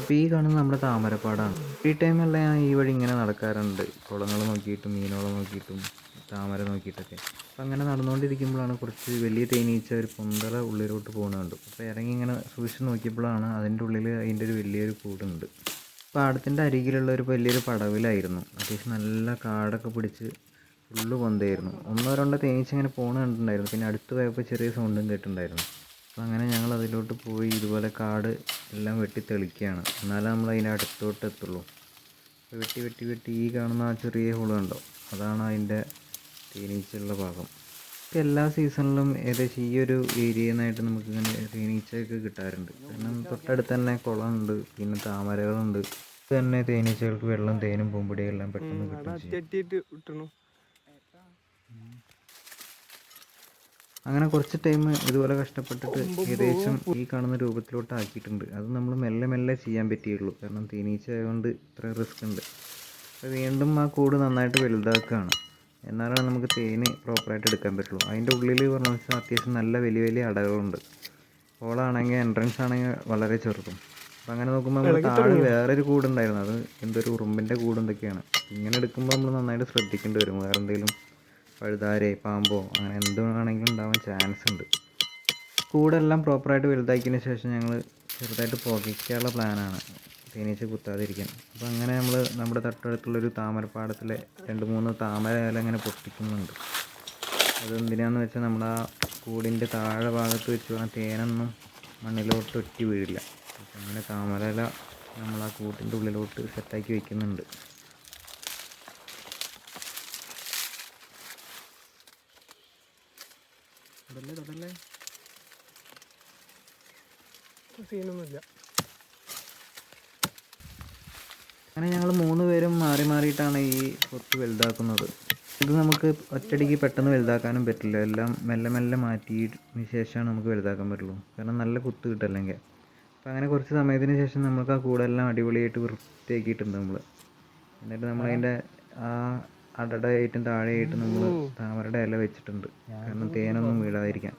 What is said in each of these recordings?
അപ്പോൾ ഈ കാണുന്നത് നമ്മുടെ താമരപ്പാടാണ്. ഈ ടൈമെല്ലാം ഞാൻ ഈ വഴി ഇങ്ങനെ നടക്കാറുണ്ട്. കുളങ്ങൾ നോക്കിയിട്ടും മീനുകളെ നോക്കിയിട്ടും താമര നോക്കിയിട്ടൊക്കെ. അപ്പോൾ അങ്ങനെ നടന്നുകൊണ്ടിരിക്കുമ്പോഴാണ് കുറച്ച് വലിയ തേനീച്ച ഒരു പൊന്തല ഉള്ളിലോട്ട് പോകുന്നുണ്ട് അപ്പോൾ ഇറങ്ങി ഇങ്ങനെ സൂക്ഷിച്ച് നോക്കിയപ്പോഴാണ് അതിന്റെ ഉള്ളിൽ അതിന്റെ ഒരു വലിയൊരു കൂടുണ്ട്. പാടത്തിന്റെ അരികിലുള്ള ഒരു വലിയൊരു പടവിലായിരുന്നു. അത്യാവശ്യം നല്ല കാടൊക്കെ പിടിച്ച് ഫുള്ള് പൊന്തയായിരുന്നു. ഒന്നോ രണ്ടോ തേനീച്ച ഇങ്ങനെ പോണ കണ്ടിട്ടുണ്ടായിരുന്നു പിന്നെ അടുത്ത് പോയപ്പോൾ ചെറിയ സൗണ്ടും കേട്ടിട്ടുണ്ടായിരുന്നു. അപ്പോൾ അങ്ങനെ ഞങ്ങൾ അതിലോട്ട് പോയി ഇതുപോലെ കാട് എല്ലാം വെട്ടി തെളിക്കുകയാണ് എന്നാലേ നമ്മൾ അതിന്റെ അടുത്തോട്ട് എത്തുള്ളൂ. അപ്പോൾ വെട്ടി വെട്ടി വെട്ടി ഈ കാണുന്ന ആ ചെറിയ ഹോൾ കണ്ടോ? അതാണ് അതിന്റെ തേനീച്ചയുള്ള ഭാഗം. ഇപ്പം എല്ലാ സീസണിലും ഏകദേശം ഈ ഒരു ഏരിയയിൽ നിന്നായിട്ട് നമുക്ക് ഇങ്ങനെ തേനീച്ചയൊക്കെ കിട്ടാറുണ്ട്. കാരണം തൊട്ടടുത്ത് തന്നെ കുളമുണ്ട് പിന്നെ താമരകളുണ്ട്. തന്നെ തേനീച്ചകൾക്ക് വെള്ളം തേനും പൂമ്പൊടിയും എല്ലാം പെട്ടെന്ന് കിട്ടും അങ്ങനെ കുറച്ച് ടൈം ഇതുപോലെ കഷ്ടപ്പെട്ടിട്ട് ഏകദേശം ഈ കാണുന്ന രൂപത്തിലോട്ട് ആക്കിയിട്ടുണ്ട്. അത് നമ്മൾ മെല്ലെ മെല്ലെ ചെയ്യാൻ പറ്റിയുള്ളൂ. കാരണം തേനീച്ച ആയതുകൊണ്ട് ഇത്ര റിസ്ക് ഉണ്ട്. അപ്പോൾ വീണ്ടും ആ കൂട് നന്നായിട്ട് വലുതാക്കുകയാണ്. എന്നാലാണ് നമുക്ക് തേന് പ്രോപ്പറായിട്ട് എടുക്കാൻ പറ്റുള്ളൂ. അതിന്റെ ഉള്ളിൽ പറഞ്ഞു വെച്ചാൽ അത്യാവശ്യം നല്ല വലിയ വലിയ അടകളുണ്ട്. ഹോളാണെങ്കിൽ എൻട്രൻസ് ആണെങ്കിൽ വളരെ ചെറുതും. അപ്പോൾ അങ്ങനെ നോക്കുമ്പോൾ നമ്മൾ താഴെ വേറൊരു കൂടുണ്ടായിരുന്നു. അത് എന്തൊരു ഉറുമ്പിന്റെ കൂട് എന്തൊക്കെയാണ്. ഇങ്ങനെ എടുക്കുമ്പോൾ നമ്മൾ നന്നായിട്ട് ശ്രദ്ധിക്കേണ്ടി വരും. വേറെ എന്തെങ്കിലും പഴുതാരേ പാമ്പോ അങ്ങനെ എന്ത് വേണമെങ്കിലും ഉണ്ടാവാൻ ചാൻസ് ഉണ്ട്. കൂടെല്ലാം പ്രോപ്പറായിട്ട് വലുതാക്കിയതിന് ശേഷം ഞങ്ങൾ ചെറുതായിട്ട് പുകയ്ക്കാനുള്ള പ്ലാനാണ് തേനീച്ച കുത്താതിരിക്കാൻ. അപ്പോൾ അങ്ങനെ നമ്മൾ നമ്മുടെ തൊട്ടടുത്തുള്ളൊരു താമരപ്പാടത്തിലെ രണ്ട് മൂന്ന് താമര ഇല അങ്ങനെ പൊട്ടിക്കുന്നുണ്ട്. അതെന്തിനാന്ന് വെച്ചാൽ നമ്മുടെ ആ കൂടിന്റെ താഴെ ഭാഗത്ത് വെച്ച് ആ തേനൊന്നും മണ്ണിലോട്ട് ഒറ്റി വീഴില്ല. അങ്ങനെ താമര ഇല നമ്മൾ ആ കൂട്ടിന്റെ ഉള്ളിലോട്ട് സെറ്റാക്കി വെക്കുന്നുണ്ട്. തൊടല്ലേ തൊടല്ലേ സീനൊന്നുമില്ല അങ്ങനെ ഞങ്ങൾ മൂന്ന് പേരും മാറി മാറിയിട്ടാണ് ഈ കൊത്ത് വലുതാക്കുന്നത്. ഇത് നമുക്ക് ഒറ്റടിക്ക് പെട്ടെന്ന് വലുതാക്കാനും പറ്റില്ല. എല്ലാം മെല്ലെ മെല്ലെ മാറ്റിയതിന് ശേഷമാണ് നമുക്ക് വലുതാക്കാൻ പറ്റുള്ളൂ. കാരണം നല്ല കുത്ത് കിട്ടല്ലെങ്കിൽ. അപ്പം അങ്ങനെ കുറച്ച് സമയത്തിന് ശേഷം നമുക്ക് ആ കൂടെല്ലാം അടിപൊളിയായിട്ട് വൃത്തിയാക്കിയിട്ടുണ്ട് നമ്മൾ എന്നിട്ട് നമ്മളതിന്റെ ആ അടടയായിട്ടും താഴെയായിട്ടും നമ്മൾ താമരയുടെ ഇല വെച്ചിട്ടുണ്ട്. കാരണം തേനൊന്നും വീഴാതിരിക്കാൻ.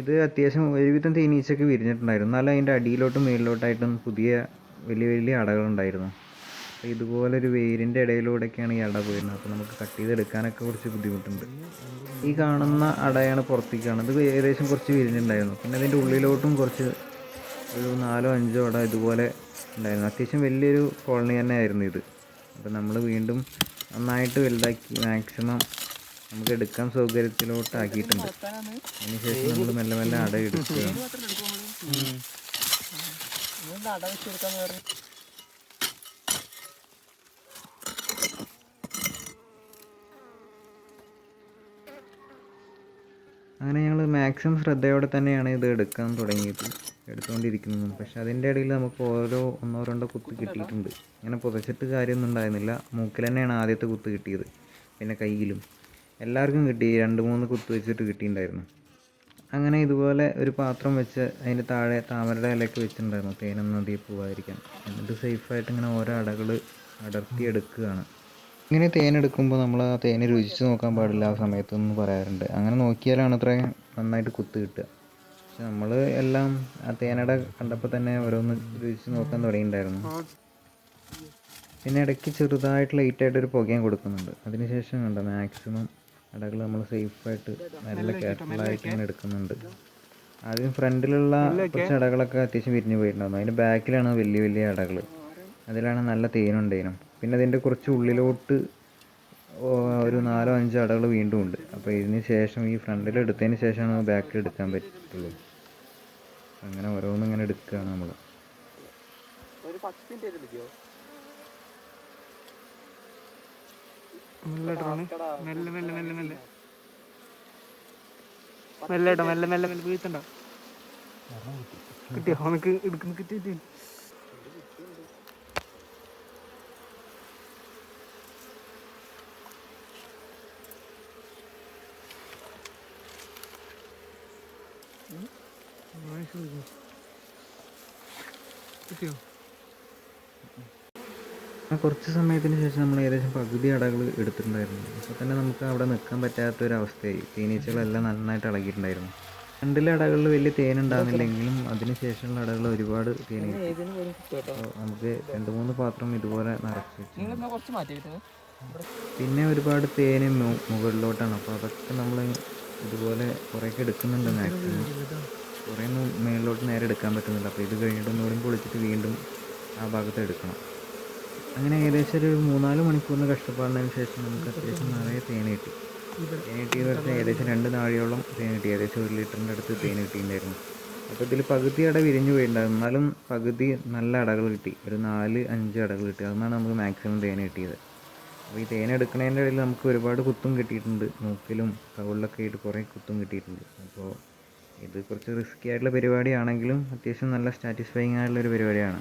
ഇത് അത്യാവശ്യം ഒരുവിധം തേനീച്ചയ്ക്ക് വിരിഞ്ഞിട്ടുണ്ടായിരുന്നു. എന്നാലും അതിന്റെ അടിയിലോട്ടും മേളിലോട്ടായിട്ടും പുതിയ വലിയ വലിയ അടകളുണ്ടായിരുന്നു. അപ്പോൾ ഇതുപോലൊരു വേരിന്റെ ഇടയിലൂടെയൊക്കെയാണ് ഈ അട പോയിരുന്നത് അപ്പോൾ നമുക്ക് കട്ട് ചെയ്തെടുക്കാനൊക്കെ കുറച്ച് ബുദ്ധിമുട്ടുണ്ട്. ഈ കാണുന്ന അടയാണ് പുറത്തേക്ക് കാണുന്നത് ഇത് ഏകദേശം കുറച്ച് വിരിഞ്ഞിട്ടുണ്ടായിരുന്നു. പിന്നെ അതിന്റെ ഉള്ളിലോട്ടും കുറച്ച് ഒരു നാലോ അഞ്ചോ അട ഇതുപോലെ ഉണ്ടായിരുന്നു. അത്യാവശ്യം വലിയൊരു കോളനി തന്നെ ആയിരുന്നു ഇത്. അപ്പോൾ നമ്മൾ വീണ്ടും നന്നായിട്ട് വലുതാക്കി മാക്സിമം നമുക്ക് എടുക്കാൻ സൗകര്യത്തിലോട്ട് ആക്കിയിട്ടുണ്ട് അതിനുശേഷം നമ്മൾ മെല്ലെ മെല്ലെ അട എടുക്കുക അങ്ങനെ ഞങ്ങൾ മാക്സിമം ശ്രദ്ധയോടെ തന്നെയാണ് ഇത് എടുക്കാൻ തുടങ്ങിയത്. എടുത്തുകൊണ്ടിരിക്കുന്നതും പക്ഷെ അതിന്റെ ഇടയിൽ നമുക്ക് ഓരോ ഒന്നോ രണ്ടോ കുത്ത് കിട്ടിയിട്ടുണ്ട്. ഇങ്ങനെ പുതച്ചിട്ട് കാര്യമൊന്നും ഉണ്ടായിരുന്നില്ല. മൂക്കിൽ തന്നെയാണ് ആദ്യത്തെ കുത്ത് കിട്ടിയത്. പിന്നെ കയ്യിലും. എല്ലാവർക്കും കിട്ടി. രണ്ട് മൂന്ന് കുത്ത് വെച്ചിട്ട് കിട്ടിയിട്ടുണ്ടായിരുന്നു. അങ്ങനെ ഇതുപോലെ ഒരു പാത്രം വെച്ച് അതിന്റെ താഴെ താമരയുടെ ഇലയ്ക്ക് വെച്ചിട്ടുണ്ടായിരുന്നു. തേനൊന്നും നദിയെ പോവാതിരിക്കാൻ. എന്നിട്ട് സേഫായിട്ട് ഇങ്ങനെ ഓരോ അടകൾ അടർത്തി എടുക്കുകയാണ്. ഇങ്ങനെ തേനെടുക്കുമ്പോൾ നമ്മൾ ആ തേനെ രുചിച്ച് നോക്കാൻ പാടില്ല ആ സമയത്തൊന്നും പറയാറുണ്ട്. അങ്ങനെ നോക്കിയാലാണ് അത്ര നന്നായിട്ട് കുത്ത് കിട്ടുക. പക്ഷെ നമ്മൾ എല്ലാം ആ തേനട കണ്ടപ്പോൾ തന്നെ ഓരോന്ന് രുചിച്ച് നോക്കാൻ തുടങ്ങിയിട്ടുണ്ടായിരുന്നു. പിന്നെ ഇടയ്ക്ക് ചെറുതായിട്ട് ലൈറ്റായിട്ട് ഒരു പുകയും കൊടുക്കുന്നുണ്ട്. അതിനുശേഷം കണ്ടോ മാക്സിമം അടകൾ നമ്മൾ സേഫായിട്ട് നല്ല കെയർഫുള്ളായിട്ട് ഇങ്ങനെ എടുക്കുന്നുണ്ട്. ആദ്യം ഫ്രണ്ടിലുള്ള കുറച്ച് അടകളൊക്കെ അത്യാവശ്യം വിരിഞ്ഞ് പോയിട്ടുണ്ടായിരുന്നു. അതിന്റെ ബാക്കിലാണ് വലിയ വലിയ അടകൾ അതിലാണ് നല്ല തേനുണ്ടേനും പിന്നെ അതിന്റെ കുറച്ച് ഉള്ളിലോട്ട് ഒരു നാലോ അഞ്ചോ അടകൾ വീണ്ടും ഉണ്ട്. അപ്പോൾ ഇതിന് ശേഷം ഈ ഫ്രണ്ടിൽ എടുത്തതിന് ശേഷമാണ് ബാക്കിൽ എടുക്കാൻ പറ്റുള്ളൂ. അങ്ങനെ ഓരോന്നും ഇങ്ങനെ എടുക്കുകയാണ് നമ്മൾ മെല്ലെ ഇടണേ. മെല്ലെ മെല്ലെ മെല്ലെ മെല്ലെ മെല്ലെ മെല്ലെ മെല്ലെ മെല്ലെ വീഴ്ത്തണ്ട കിട്ടിയോ നിനക്ക് എടുക്കുന്ന കിട്ടി കിട്ടിയോ കുറച്ച് സമയത്തിന് ശേഷം നമ്മൾ ഏകദേശം പകുതി അടകൾ എടുത്തിട്ടുണ്ടായിരുന്നു. അപ്പോൾ തന്നെ നമുക്ക് അവിടെ നിൽക്കാൻ പറ്റാത്ത ഒരു അവസ്ഥയായി തേനീച്ചകളെല്ലാം നന്നായിട്ട് ഇളകിയിട്ടുണ്ടായിരുന്നു. രണ്ടിലെ അടകളിൽ വലിയ തേൻ ഉണ്ടാകുന്നില്ലെങ്കിലും അതിന് ശേഷമുള്ള അടകൾ ഒരുപാട് തേൻ നമുക്ക് രണ്ട് മൂന്ന് പാത്രം ഇതുപോലെ നിറച്ച് പിന്നെ ഒരുപാട് തേന് മുകളിലോട്ടാണ്. അപ്പോൾ അതൊക്കെ നമ്മൾ ഇതുപോലെ കുറേയൊക്കെ എടുക്കുന്നുണ്ട് മാക്സിമം കുറേ മേളിലോട്ട് നേരെ എടുക്കാൻ പറ്റുന്നില്ല. അപ്പോൾ ഇത് കഴിഞ്ഞിട്ട് ഒന്നുകൂടി പൊളിച്ചിട്ട് വീണ്ടും ആ ഭാഗത്ത് എടുക്കണം. അങ്ങനെ ഏകദേശം ഒരു മൂന്നാൽ മണിക്കൂറിന് കഷ്ടപ്പാടിനു ശേഷം നമുക്ക് അത്യാവശ്യം നിറയെ തേൻ കിട്ടി. തേൻ കിട്ടിയെന്ന് പറഞ്ഞാൽ ഏകദേശം രണ്ട് നാഴിയോളം തേൻ കിട്ടി. ഏകദേശം ഒരു ലിറ്ററിന്റെ അടുത്ത് തേൻ കിട്ടിയിട്ടുണ്ടായിരുന്നു. അപ്പോൾ ഇതിൽ പകുതി അട വിരിഞ്ഞു പോയിട്ടുണ്ടായിരുന്നു എന്നാലും പകുതി നല്ല അടകൾ കിട്ടി. ഒരു നാല് അഞ്ച് അടകൾ കിട്ടി. അതാണ് നമുക്ക് മാക്സിമം തേൻ കിട്ടിയത്. അപ്പോൾ ഈ തേൻ എടുക്കുന്നതിന്റെ ഇടയിൽ നമുക്ക് ഒരുപാട് കുത്തും കിട്ടിയിട്ടുണ്ട്. മൂക്കിലും കവിളിലൊക്കെ ആയിട്ട് കുറേ കുത്തും കിട്ടിയിട്ടുണ്ട്. അപ്പോൾ ഇത് കുറച്ച് റിസ്ക്കി ആയിട്ടുള്ള പരിപാടിയാണെങ്കിലും അത്യാവശ്യം നല്ല സാറ്റിസ്ഫൈങ് ആയിട്ടുള്ള ഒരു പരിപാടിയാണ്.